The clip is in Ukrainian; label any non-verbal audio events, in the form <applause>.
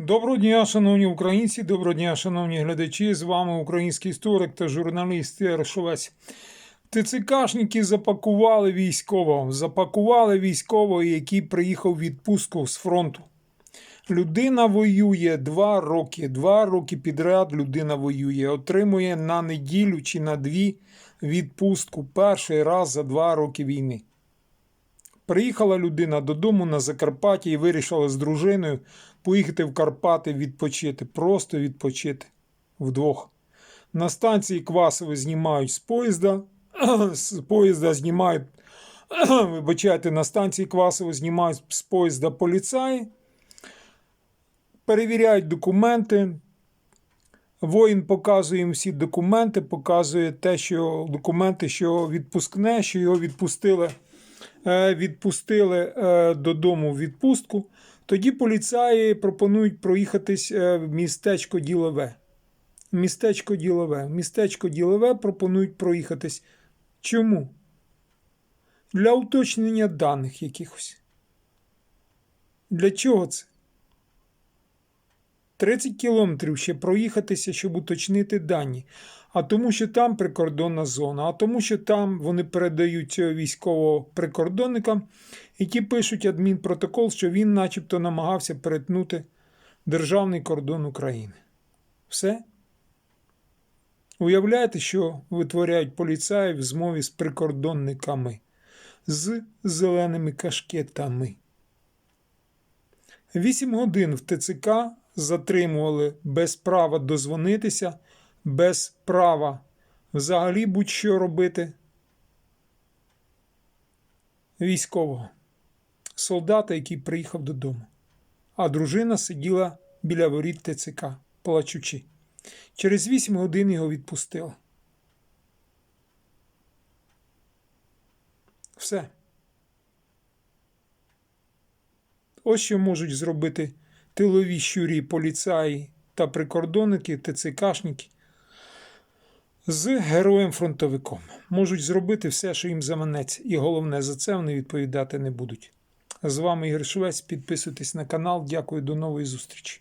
Доброго дня, шановні українці, доброго дня, шановні глядачі. З вами український історик та журналіст Ярошовець. ТЦКшники запакували військового. Запакували військового, який приїхав в відпустку з фронту. Людина воює два роки. Два роки підряд людина воює. Отримує на неділю чи на дві відпустку перший раз за два роки війни. Приїхала людина додому на Закарпаття і вирішила з дружиною поїхати в Карпати відпочити, просто відпочити вдвох. На станції Квасове знімають з поїзда, <clears throat> з поїзда знімають, <clears throat> вибачайте, на станції Квасове знімають з поїзда поліцаї, перевіряють документи. Воїн показує їм всі документи, показує те, що документи, що відпускне, що його відпустили відпустили е, додому відпустку, тоді поліцаї пропонують проїхатись е, в містечко Ділове. Містечко Ділове. Містечко Ділове пропонують проїхатись. Чому? Для уточнення даних якихось. Для чого це? 30 кілометрів ще проїхатися, щоб уточнити дані. А тому, що там прикордонна зона, а тому, що там вони передають цього військового прикордонникам, і ті пишуть адмінпротокол, що він начебто намагався перетнути державний кордон України. Все. Уявляєте, що витворяють поліцаї в змові з прикордонниками, з зеленими кашкетами. Вісім годин в ТЦК затримували без права дозвонитися, без права взагалі будь-що робити військового, солдата, який приїхав додому. А дружина сиділа біля воріт ТЦК, плачучи. Через вісім годин його відпустили. Все. Ось що можуть зробити тилові щурі, поліцаї та прикордонники, ТЦКшники з героєм-фронтовиком. Можуть зробити все, що їм заманеться, і головне, за це вони відповідати не будуть. З вами Ігор Швець. Підписуйтесь на канал. Дякую, до нової зустрічі.